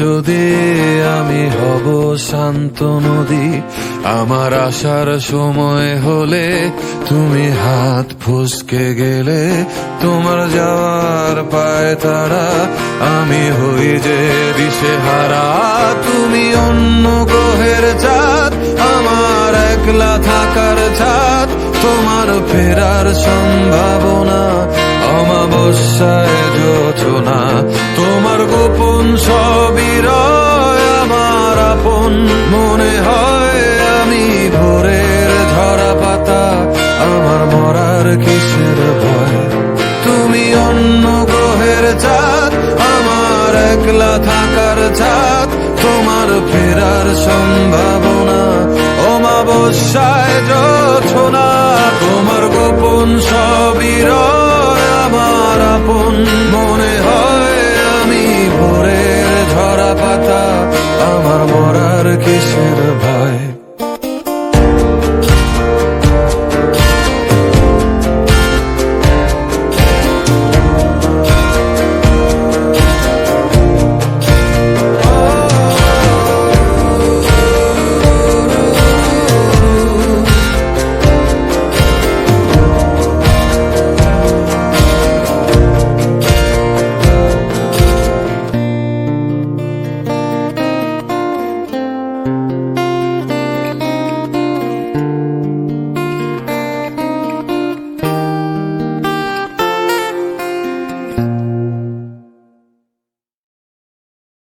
যদি আমি হব শান্ত নদী, আমার আসার সময় হলে তুমি হাত ফুসকে গেলে, তোমার যাওয়ার পায় তারা আমি হই যে দিশে হারা তুমি অন্য গ্রহের চাঁদ আমার একলা থাকার ছাদ তোমার ফেরার সম্ভাবনা, অমাবস্যায় যোচনা মনে হয় আমি ভোরের ঝরা পাতা আমার মরার কিসের ভয়? তুমি অন্য গ্রহের চাঁদ, আমার একলা থাকার ছাদ তোমার ফেরার সম্ভাবনা অমাবস্যায় যোছনা